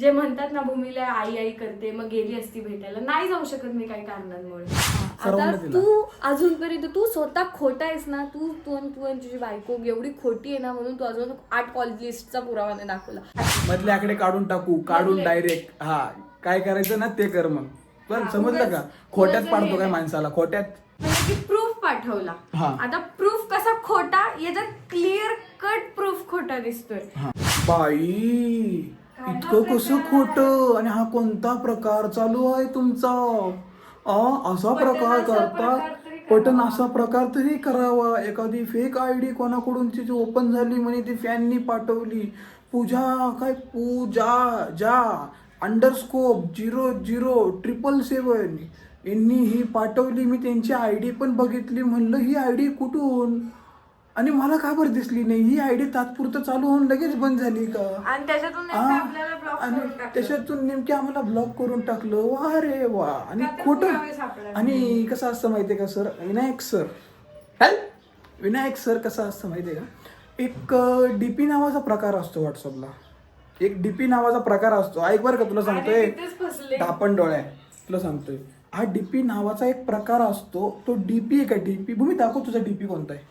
जे म्हणतात ना भूमीला आई आई करते मग गेली असती भेटायला. नाही जाऊ शकत मी काही कारणांमुळे. आता. तू अजूनपर्यंत तू स्वतः खोटा आहेस ना तू तू आणि तू आणि तुझी बायको एवढी खोटी आहे ना म्हणून तू अजून आठ कॉल लिस्टचा पुरावा नाही दाखवला. मधले आकडे काढून टाकू काढून. डायरेक्ट हा काय करायचं ना ते कर मग. पण हा, समजलं का? खोट्यात पाडतो काय. माणसाला? खोट्यात? म्हणजे की प्रूफ पाठवला. हा. आता प्रूफ कसा खोटा याच्यात क्लिअर कट प्रूफ खोटा दिसतोय. बाई! इतकं कसं? खोट? आणि हा कोणता प्रकार चालू आहे तुमचा? आ, असा प्रकार करता. पटन असा प्रकार तरी करावा. एखादी फेक आय डी कोणाकडून तिची ओपन झाली म्हणे ती फॅननी पाठवली. पूजा काय? पूजा जा. Underscore zero zero triple seven यांनी ही पाठवली. मी त्यांची आय डी पण बघितली. म्हणलं ही आय डी कुठून? आणि मला का बरं दिसली नाही? ही आय डी तात्पुरतं चालू होऊन लगेच बंद झाली का? आणि त्याच्यातून नेमकं आपल्याला आणि करून टाकलं. त्याच्यातून नेमके आम्हाला ब्लॉक करून टाकलं. वा रे वा. आणि खोटं. पुरावे सापडले. आणि कसं असतं माहितीये का sir? Vinayak sir. Vinayak sir कसं असतं माहितीये का? एक डीपी नावाचा प्रकार असतो व्हॉट्सअपला एक डीपी नावाचा प्रकार असतो. ऐक बरं का तुला सांगतोय? आणि तिथेच फसले. टापण डोळ्या तुला सांगतोय. हा डीपी नावाचा एक प्रकार असतो. तो डीपी आहे. का डीपी भूमी दाखव तुझा डीपी कोणता आहे.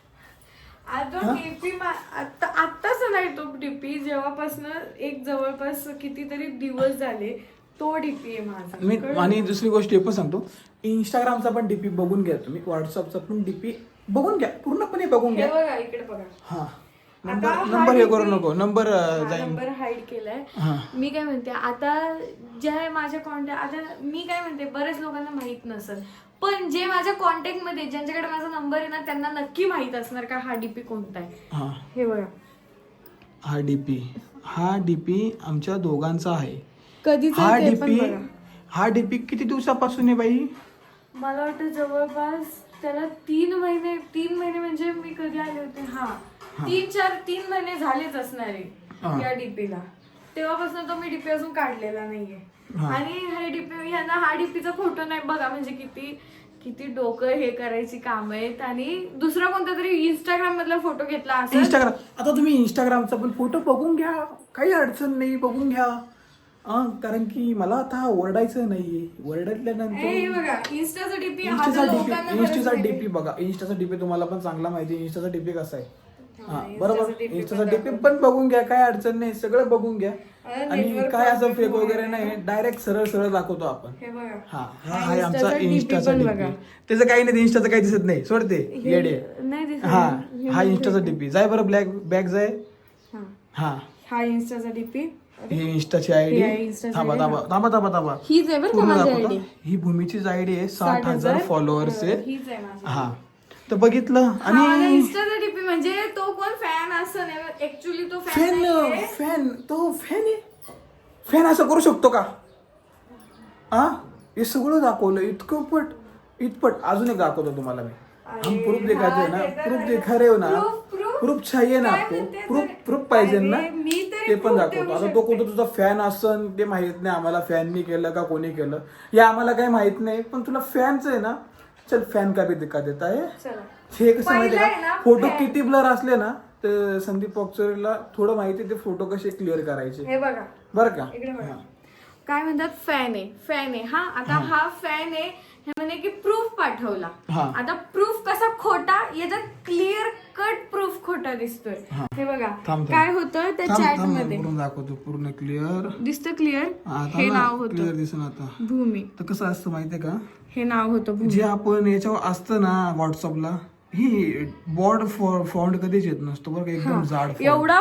आता डीपी आता आत्ताच नाही तो डीपी जेव्हापासून एक जवळपास कितीतरी दिवस झाले तो डीपी आहे माझा. मी? आणि दुसरी गोष्ट हे पण सांगतो. इंस्टाग्रामचा पण डीपी बघून घ्या तुम्ही व्हॉट्सअपचा पण डीपी बघून घ्या पूर्णपणे बघून घ्या. बघा इकडे बघा. हा. आता नंबर हा नंबर हे करू नको. नंबर अं, हा, जाईन. नंबर हाईड केलाय. हा. मी काय म्हणते आता ज्या माझ्या कॉन्टॅक्ट आता मी काय म्हणते बऱ्याच लोकांना माहीत नसेल पण जे माझ्या कॉन्टॅक्टमध्ये ज्यांच्याकडे माझा नंबर आहे ना त्यांना नक्की माहीत असणार का हा डीपी कोणता आहे. हा. हे बघा. हा डीपी हा डीपी आमच्या दोघांचा आहे. कधीच हा डीपी हा डीपी किती दिवसापासून आहे बाई? मला वाटतं जवळपास त्याला तीन महिने तीन महिने म्हणजे मी कधी आले होते? हा. तीन चार तीन महिने झालेच असणार. आहे या डीपीला तेव्हापासून तो मी डीपी अजून काढलेला नाहीये. आणि हा डीपी ह्यांना हा डीपीचा फोटो नाही. बघा म्हणजे किती किती डोकं हे करायची काम आहेत. आणि दुसरा कोणता तरी इंस्टाग्राम मधला फोटो घेतला असेल. इंस्टाग्राम आता तुम्ही इंस्टाग्रामचा पण फोटो बघून घ्या. काही अडचण नाही बघून घ्या. कारण की मला आता ओरडायचं नाहीये. ओरडल्यानंतर बघा इन्स्टाचा डीपी बघा. इन्स्टाचा डीपी तुम्हाला पण चांगला माहिती आहे. इन्स्टाचा डीपी कसा आहे? हा बरोबर. पण डीपी पण बघून घ्या काय अडचण नाही सगळं बघून घ्या. आणि काय असं फेक वगैरे नाही डायरेक्ट सरळ सरळ दाखवतो आपण. हे बघा. हा हा हा आहे आमचा डीपी बघा. त्याचं काही नाही इन्स्टाचं काही दिसत नाही. सोडते हे- येडे. हा हे दिसत. डीपी जाय बरं ब्लॅक बॅग जाय. हा. हा. हा इन्स्टाचा डीपी ही इन्स्टाची आयडी थांबा थांबा हा. थांबा थांबा. थांबा. ही भूमीचीच आयडी आहे. साठ हजार फॉलोअर्स आहे हीच आहे माझी हा. तर बघितलं आणि डीपी म्हणजे तो कोण फॅन असं नाही ऍक्च्युली तो फॅन फॅन तो फॅन आहे. फॅन असं करू शकतो का? हा हे सगळं दाखवलं इतकं पट इतपट. अजून एक दाखवतो तुम्हाला मी. हम प्रूफ दिखाते हा, ना? प्रूफ. दिखा हो ना? proof. प्रूफ. चाहिए ना प्रूफ? प्रूफ पाहिजे ना? ते पण दाखवतो. आता तो. कोणता तुझा फॅन असन ते माहीत नाही आम्हाला फॅननी केलं का कोणी केलं. हे आम्हाला काही माहीत नाही पण तुला फॅनच आहे ना? चल फॅन का भी दिक्कत देत चला. हे कसं माहिती पहिलं आहे का ना, फोटो fan. किती ब्लर असले ना तर संदीप पॉक्चरीला थोडं माहिती आहे ते फोटो कसे क्लिअर करायचे. हे बघा. बरं का? इकडे बघा. हा. काय म्हणतात? फॅन आहे. फॅन आहे. हा आता हा. फॅन आहे. हे म्हणे की प्रूफ पाठवला. हा. आता प्रूफ कसा खोटा याच्यात क्लिअर कट प्रूफ खोटा दिसतोय. हे. बघा थांब, थांब. काय होतं त्या थांब, चॅट थांब, मध्ये? दाखवतो पूर्ण क्लिअर दिसतं क्लिअर हे नाव क्लिअर होतं दिसून आता. भूमी. तर कसं असतं माहितीये का? हे नाव होतं भूमी. जे आपण याच्यावर असतं ना व्हॉट्सअपला ही बॉर्ड फॉन्ट कधीच येत नसतो बरं का एकदम जाड font. एवढा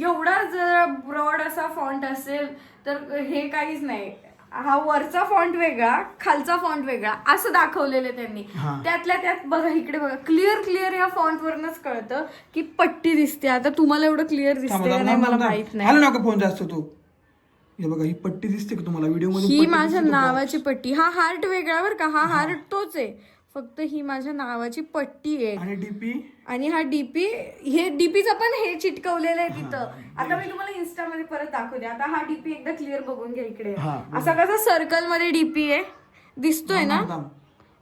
एवढा जर ब्रॉड असा फॉन्ट असेल तर हे काहीच नाही. हा वरचा फॉन्ट वेगळा खालचा फॉन्ट वेगळा असं दाखवलेलं त्यांनी. त्यातल्या त्यात बघा इकडे बघा क्लिअर क्लिअर या फॉन्ट वरनच कळतं की पट्टी दिसते. आता तुम्हाला एवढं क्लिअर दिसते का नाही मला. माहीत नाही. आलं नका फोन जास्त तू? हे बघा ही पट्टी दिसते का तुम्हाला? व्हिडिओ ही माझ्या? नावाची पट्टी. हा हार्ट वेगळा बरं का? हा हार्ट तोच आहे. फक्त ही माझ्या नावाची पट्टी आहे. आणि डीपी? आणि हा डीपी हे डीपीचं पण हे चिटकवलेलं आहे तिथं. आता मी तुम्हाला इन्स्टा मध्ये परत दाखवते. आता हा डीपी एकदा क्लिअर बघून घ्या इकडे. हा, असा कसा सर्कलमध्ये डीपी आहे. दिसतोय ना?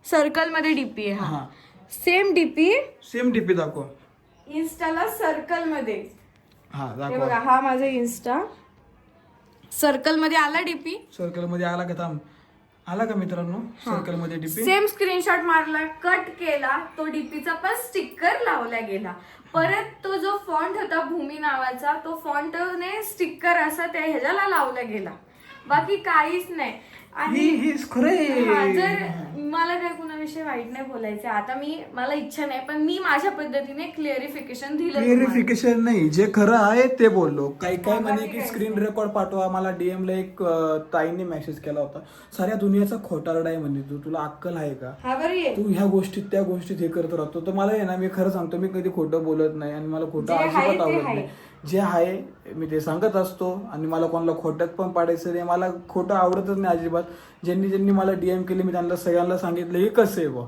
सर्कलमध्ये डीपी आहे हा. हा. Same DP? सेम डीपी दाखव. इन्स्टाला सर्कलमध्ये. हा हे दाखव. बघा हा माझा इन्स्टा सर्कलमध्ये आला डीपी? सर्कलमध्ये आला का? थांब. आला का मित्रांनो? सर्कलमध्ये डीपी सेम स्क्रीनशॉट मारला कट केला तो डीपीचा पण स्टिकर लावला गेला. परत तो जो फॉन्ट होता भूमी नावाचा तो फॉन्टने स्टिकर असा त्या ह्याच्याला लावला गेला. बाकी काहीच नाही. आणि हा, जर मला काय कुणाविषयी वाईट नाही बोलायचं आता मी मला इच्छा नाही पण मी माझ्या पद्धतीने क्लिअरिफिकेशन दिलं तुम्हाला. क्लिअरिफिकेशन नाही. जे खरं आहे ते बोललो. काही काय म्हणे की? स्क्रीन रेकॉर्ड पाठवा. मला DM ला एक अं, ताईने मेसेज केला होता. साऱ्या दुनियाचा खोटारडा आहे म्हणजे तू. तुला अक्कल आहे का? हा बरं ये तू ह्या गोष्टीत त्या गोष्टीत हे करत राहतो. तर मला आहे ना मी खरं सांगतो मी कधी खोटं बोलत नाही आणि मला खोटं जे आहे अजिबात ते आवडत आहे. नाही. जे आहे मी ते सांगत असतो आणि मला कोणाला खोट्यात पण पाडायचं नाही. मला खोटं आवडतच नाही अजिबात. ज्यांनी ज्यांनी मला डीएम केले मी त्यांना सगळ्यांना सांगितलं हे कसं आहे बुवा?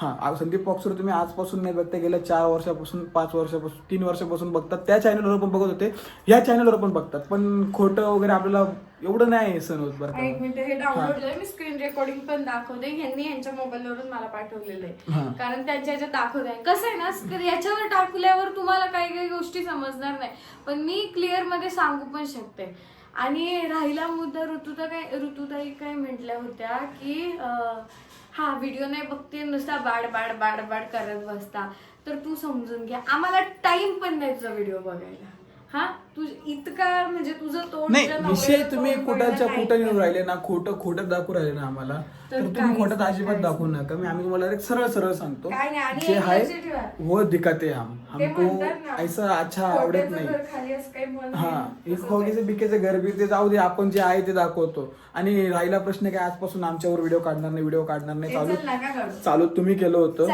हां. संदीप पॉक्सर तुम्ही आजपासून नाही बघता गेल्या चार वर्षापासून पाच वर्षापासून तीन वर्षापासून बघतात. त्या चॅनलवर पण बघत होते. या चॅनलवर पण बघतात. पण खोटं वगैरे आपल्याला एवढं नाही सण होत बरं एक का मिनिट हे डाउनलोड झालं मी स्क्रीन रेकॉर्डिंग पण दाखवते. यांनी यांच्या मोबाईलवरून मला पाठवलेलं. आहे. कारण त्यांच्या ह्याच्यात दाखवत आहे. कसं आहे ना याच्यावर टाकल्यावर तुम्हाला काही काही गोष्टी समजणार नाही. पण मी क्लिअरमध्ये सांगू पण शकते. आणि राहिला मुद्दा ऋतुता काय ऋतुताई काय म्हटल्या होत्या की हा व्हिडिओ नाही बघते नुसता बाड बाड बाड बाड करत बसता. तर तू समजून घ्या आम्हाला टाइम पण नाही तुझा व्हिडिओ बघायला. हा? इतका म्हणजे तुझं तोंड नाही विषय तुम्ही कुठाच्या कुठं येऊन राहिले ना खोटं खोटं दाखवू राहिले ना आम्हाला तर तुम्ही खोटं अजिबात दाखवू नका. मी आम्ही तुम्हाला एक सरळ सरळ सांगतो. जे एक आहे. वो दिखाते हम ते हमको ऐसा अच्छा आवडत नाही. हा. हे खोगीचे बिकेचे घर बी ते जाऊ दे आपण जे आहे ते दाखवतो. आणि राहिला प्रश्न काय आजपासून आमच्यावर व्हिडिओ काढणार नाही व्हिडिओ काढणार नाही चालू चल तुम्ही केलं होतं.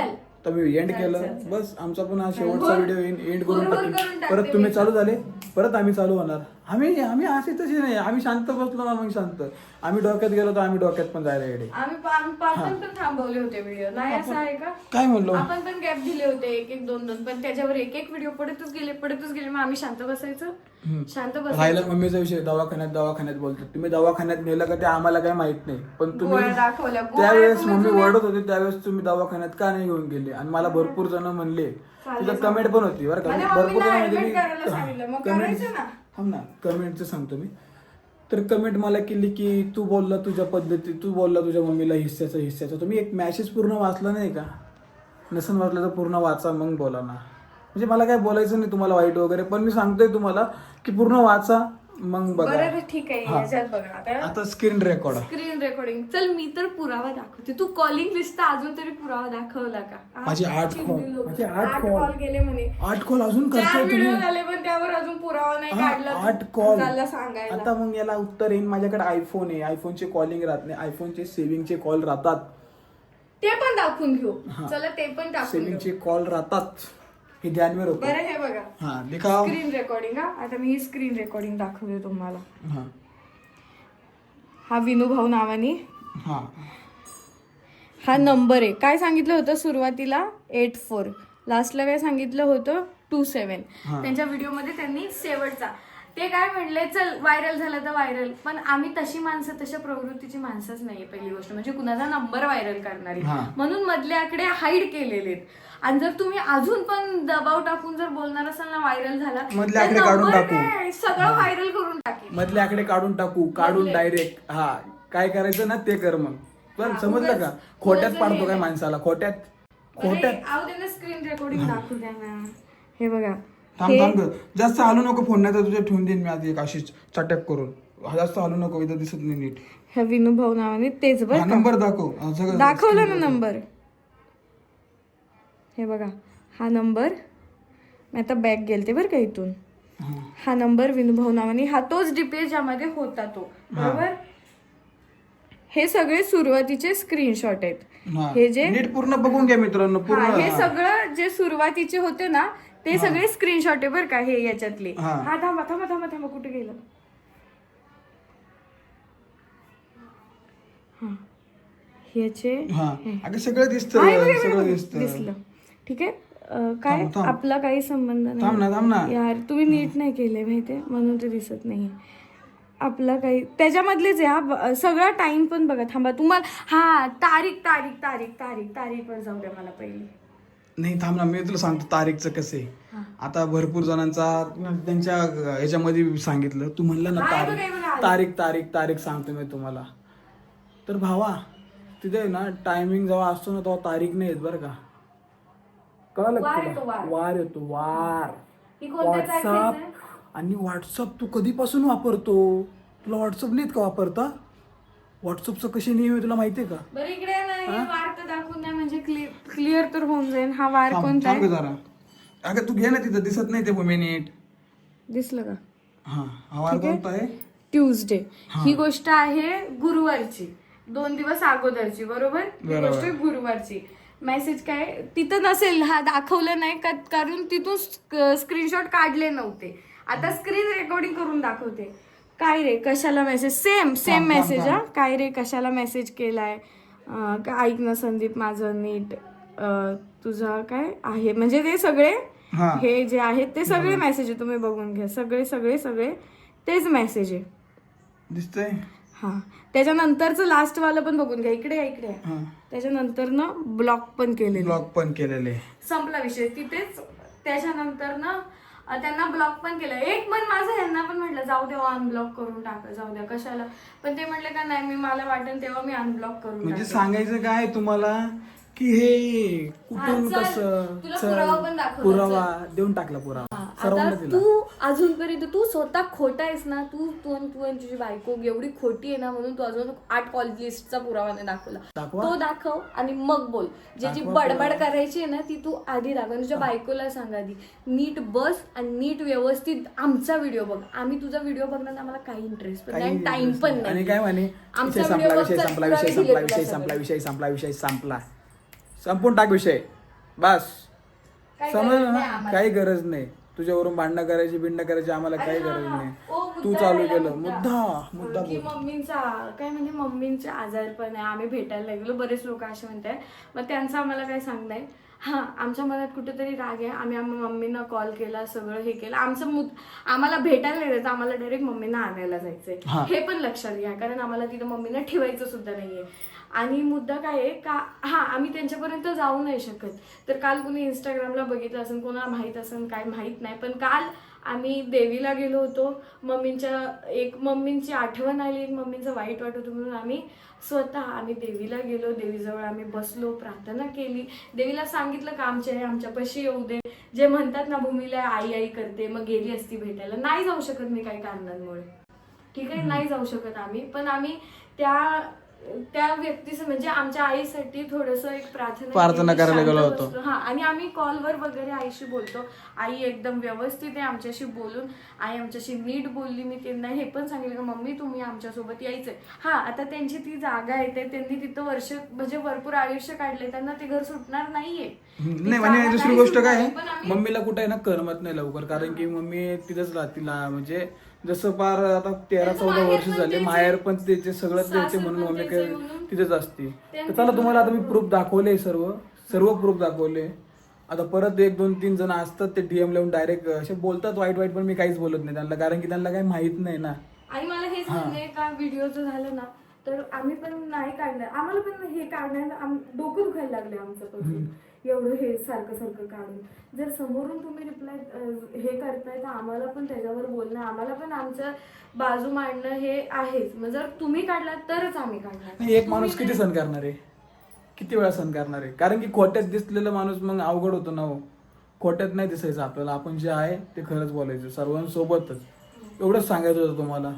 तर मी एंड केलं. बस आमचा पण हा शेवटचा व्हिडिओ एंड करून टाकते परत तुम्ही. चालू झाले परत आम्ही चालू होणार आम्ही आम्ही असे तसे नाही. आम्ही शांत बसलो ना मग शांत. आम्ही डोक्यात गेलो तर आम्ही डोक्यात पण जायला येडे. आम्ही पा- आम्ही आपण पण थांबवले होते व्हिडिओ नाही असं आहे का? काय म्हणलो? आपण पण गॅप दिले होते एक एक दोन दोन पण त्याच्यावर एक एक व्हिडिओ पडतच गेले पडतच गेले. मग आम्ही शांत बसायचं? शांत राहिला बसायचं? मम्मीचा विषय. दवाखान्यात दवाखान्यात बोलतात. तुम्ही दवाखान्यात नेलं का ते आम्हाला काय माहीत नाही. पण तुम्ही गोळ्या दाखवल्या. गोळ्या त्यावेळेस तुम्ही मम्मी ओरडत होते त्यावेळेस तुम्ही दवाखान्यात का नाही घेऊन गेले? आणि मला भरपूर जण म्हणले. तिथं कमेंट पण होती बरं का? माझ्या भरपूर जण करायला म्हणजे सांगितलं, मग कमेंट करायचं ना. थांब ना कमेंटचं सांगतो मी. तर कमेंट मला केली की तू बोलला तुझ्या पद्धती तू बोलला तुझ्या मम्मीला हिस्स्याचा हिस्स्याचा. तुम्ही एक मॅसेज पूर्ण वाचला नाही का? नसन वाचलं तर पूर्ण वाचा मग बोला ना. म्हणजे मला काय बोलायचं नाही तुम्हाला वाईट वगैरे पण मी सांगतोय तुम्हाला की पूर्ण वाचा. मग बघा. बरं ठीक आहे. हा. याच्यात बघा. आता आता स्क्रीन रेकॉर्ड स्क्रीन रेकॉर्डिंग चल मी तर पुरावा दाखवते. तू कॉलिंग लिस्ट अजून तरी पुरावा दाखवला का? आज माझे आठ चिडली call- लोकं. माझे आठ आठ call. कॉल केले म्हणे. आठ कॉल अजून चार करताय व्हिडिओ तुम्ही. झाले पण त्यावर अजून पुरावा नाही हा, काढला आठ कॉल सांगायला. आता मग याला उत्तर येईन. माझ्याकडे आयफोन आहे. आयफोनचे कॉलिंग राहत नाही. आयफोनचे सेव्हिंगचे कॉल राहतात. ते पण दाखवून घेऊ. चला ते पण दाखवून घेऊ. सेव्हिंगचे कॉल राहतात. हे ध्यानवर होतं. बरं हे बघा. हा दिखाव स्क्रीन रेकॉर्डिंग हा. आता मी स्क्रीन रेकॉर्डिंग दाखवते तुम्हाला. हा. हा विनू भाऊ नावाने. हा. हा नंबर आहे. काय सांगितलं होतं सुरुवातीला? एट फोर लास्टला काय सांगितलं होतं? Two seven. त्यांच्या व्हिडिओमध्ये त्यांनी शेवटचा ते काय म्हणले चल व्हायरल झालं तर व्हायरल पण आम्ही तशी माणसं तशा प्रवृत्तीची माणसंच नाहीये पहिली गोष्ट. म्हणजे कुणाचा नंबर व्हायरल करणारी. म्हणून मधले आकडे हाईड केलेले आणि जर तुम्ही अजून पण दबाव टाकून जर बोलणार असाल ना व्हायरल झाला मधले तर आकडे काढून टाकू. सगळं व्हायरल करून टाकेल. मधले आकडे काढून टाकू काढून. डायरेक्ट हा. काय करायचं ना ते कर मग. पण समजलं का? खोट्यात पाडतो काय नाही. माणसाला? खोट्यात खोट्यात आऊ दे ना स्क्रीन रेकॉर्डिंग दाखवू द्या हे बघा. थांब थांब. जास्त हलू नको फोन नाही तर तुझ्या ठेवून देईन मी आधी एक अशीच चटक करून. जास्त हलू नको इथं दिसत नाही नीट. ह्या विनू भाऊ नावाने तेच हा बरं का? नंबर दाखव. हा, सगळं दाखवला ना नंबर. हे बघा हा नंबर. मी आता बॅग गेलते बरं का इथून. हा. हा नंबर विनूभाऊ नावाने. हा तोच डीपीएस ज्यामध्ये होता तो. बरोबर? हे सगळे सुरुवातीचे स्क्रीनशॉट आहेत. हा. हे जे नीट पूर्ण बघून घ्या मित्रांनो हा. सगळं जे सुरुवातीचे होते ना ते सगळे स्क्रीनशॉट आहे बरं का हे याच्यातले. हा. हा थांबा थांबा थांबा थांबा कुठे गेलं? हा. ह्याचे हा. अगं सगळं दिसतं आहे बघा, बघा, सगळं बघा. दिसतं. दिसलं. ठीक आहे? अं, काय? थांब, थांब. आपला काही संबंध थांब ना, थांब ना. यार तुम्ही नीट नाही केले माहितीये म्हणून ते दिसत नाही आपला काही त्याच्यामधलेच आहे हा. ब- सगळा टाइम पण बघा थांबा. तुम्हाला हा तारीख तारीख तारीख तारीख तारीख वर जाऊ द्या मला पहिली. नाही थांब ना मी तुला सांगतो तारीखचं कसं आहे. आता भरपूर जणांचा त्यांच्या ह्याच्यामध्ये सांगितलं. तू म्हणलं ना तारीख तारीख तारीख तारीख सांगतो मी तुम्हाला. तर भावा तिथे ना टायमिंग जेव्हा असतो ना तेव्हा तारीख नाही येत बरं का. कळलं वार? येतो, वार. व्हॉट्सअप? आणि व्हॉट्सअप तू कधीपासून वापरतो? तुला व्हॉट्सअप नाहीत का वापरता? व्हॉट्सअपचं कसे नियम आहे तुला माहिती आहे का बरं इकडे आहे ना हे वार तर दाखवून द्या म्हणजे क्लिअर तर होऊन जाईल हा वार थांब कोणता थांब आहे? जरा. अगं तू घे ना तिथं. दिसत नाही ते मिनिट दिसलं का? हा हा वार कोणता आहे? ट्यूजडे ही. गोष्ट आहे गुरुवारची. दोन दिवस अगोदरची बरोबर? ही बरोबर. गोष्ट गुरुवारची. मेसेज काय? तिथं नसेल. हा दाखवलं नाही का? कारण तिथून स्क्रीनशॉट काढले नव्हते. आता स्क्रीन रेकॉर्डिंग करून दाखवते. काय रे? कशाला मेसेज सेम सेम थांब, थांब, मेसेज हा. काय रे? कशाला मेसेज केलाय? अं, का ऐक ना संदीप माझं नीट. तुझा काय आहे? म्हणजे ते सगळे हा. हे जे आहेत ते सगळे मेसेज आहे तुम्ही बघून घ्या. सगळे सगळे सगळे तेच मेसेज आहे. दिसतंय? हा. त्याच्यानंतरचं लास्ट वाला पण बघून घ्या. इकडे इकडे. हा. त्याच्यानंतर ना ब्लॉक पण केलेले. ब्लॉग पण केलेले. संपला विषय. तिथेच त्याच्यानंतर ना त्यांना ब्लॉक पण केलं. एक मन माझं यांना पण म्हटलं जाऊ दे अनब्लॉक करून टाका जाऊ द्या कशाला? पण ते म्हटलं का नाही मी मला वाटेल तेव्हा मी अनब्लॉक करून म्हणजे. सांगायचं काय तुम्हाला? की हे कुठून हा, चल. कसं? तुला चल. पुरावा पण दाखवला, पुरावा देऊन टाकला पुरावा. सर्वांना आता दिला. तू अजूनपर्यंत तू स्वतः खोटा आहेस ना तू तू आणि तू आणि तुझी बायको एवढी खोटी आहे ना म्हणून तू अजून आठ कॉलेज लिस्टचा पुरावा नाही दाखवला. दाखवा. तो दाखव आणि मग बोल. जे जी दाखवा बडबड करायची आहे ना ती तू आधी दाखव. आणि तुझ्या बायकोला सांग आधी नीट बस आणि नीट व्यवस्थित आमचा व्हिडिओ बघ. आम्ही तुझा व्हिडिओ बघण्यात आम्हाला काही इंटरेस्ट पण नाही टाइम पण आणि नाही. काय म्हणे? आमचा विषय video संपला विषय संपला विषय संपला विषय संपला. विषय संपला विषय संपला. संपून टाक विषय. बस. काही समजलं गरज नाही ना आम्हाला. काही गरज नाही. तुझ्यावरून भांडणं करायची बिंडणं करायची आम्हाला काही गरज नाही. तू चालू केलं. मुद्दा. मुद्दा की बोल. मम्मींचा काय म्हणजे मम्मींचे आजार पण आहे. आम्ही भेटायला लागलो बरेच लोक असे म्हणतात मग त्यांचं आम्हाला काय सांगताय? हा आमच्या मनात कुठेतरी राग आहे. आम्ही आम्ही मम्मींना कॉल केला सगळं हे केलं. आमचं मुद आम्हाला भेटायला नाही जायचं. आम्हाला डायरेक्ट मम्मींना आणायला जायचंय. हा. पण लक्षात घ्या कारण आम्हाला तिथं मम्मीला ठेवायचं सुद्धा नाहीये. आणि मुद्दा काय आहे? का हा आम्ही त्यांच्यापर्यंत जाऊ नाही शकत. तर काल कुणी इंस्टाग्रामला बघितलं असेल कोणाला माहीत असेल काय माहीत नाही. पण काल आम्ही देवीला गेलो होतो. मम्मींच्या एक मम्मींची आठवण आली एक मम्मींचं वाईट वाटत होतं म्हणून आम्ही स्वतः आम्ही देवीला गेलो. देवीजवळ आम्ही बसलो प्रार्थना केली. देवीला सांगितलं का आमच्या हे आमच्यापाशी येऊ दे. जे म्हणतात ना भूमीला आई आई करते मग गेली असती भेटायला. नाही जाऊ शकत मी काही कारणांमुळे. ठीक आहे? नाही जाऊ शकत आम्ही. पण आम्ही त्या त्या व्यक्तीचं म्हणजे आमच्या आईसाठी थोडस एक प्रार्थना प्रार्थना केली, करायला शांत गेलो होतो. बसलो. हा आणि आम्ही कॉलवर वगैरे आईशी बोलतो. आई एकदम व्यवस्थित आहे आमच्याशी बोलून. आई आमच्याशी नीट बोलली मी त्यांना. हे पण सांगितलं की मम्मी तुम्ही आमच्यासोबत यायचंय. हा आता त्यांची ती जागा आहे ते त्यांनी तिथं वर्ष म्हणजे भरपूर आयुष्य काढले त्यांना ते घर सुटणार नाहीये. ती नाही जागा म्हणजे दुसरी नाही गोष्ट सुटणार काय आहे, आम्ही- मम्मीला कुठे आहे ना करमत नाही लवकर. कारण की मम्मी तिथंच राहतील म्हणजे जसं फार आता तेरा चौदा वर्ष पण झाले माहेर. पण त्याचे सगळं त्याचे म्हणून मम्मी काय. तिथेच असते तर चला तुम्हाला आता मी. प्रूफ दाखवले सर्व सर्व प्रूफ दाखवले आता परत एक दोन तीन जण असतात ते डीएम लावून डायरेक्ट असे बोलतात वाईट वाईट पण मी काहीच बोलत नाही त्यांना कारण की त्यांना काही माहीत नाही ना आणि मला हेच म्हणजे का व्हिडिओचं झालं ना तर आम्ही पण नाही काढणार. आम्हाला पण हे काढण्यात आम- डोकं दुखायला लागले आमचं पण. एवढं हे सारखं सारखं काढून. जर समोरून तुम्ही रिप्लाय हे करताय तर आम्हाला पण त्याच्यावर बोलणं आम्हाला पण आमचं बाजू मांडणं हे आहेच. मग जर तुम्ही काढलात तरच आम्ही काढणार. एक माणूस किती सण करणार आहे? किती वेळा सण करणार आहे? कारण की खोट्यात दिसलेला माणूस मग अवघड होतो ना हो. खोट्यात नाही दिसायचं आपल्याला. आपण जे आहे ते खरंच बोलायचं. सर्वांसोबतच. एवढंच सांगायचं होतं तुम्हाला.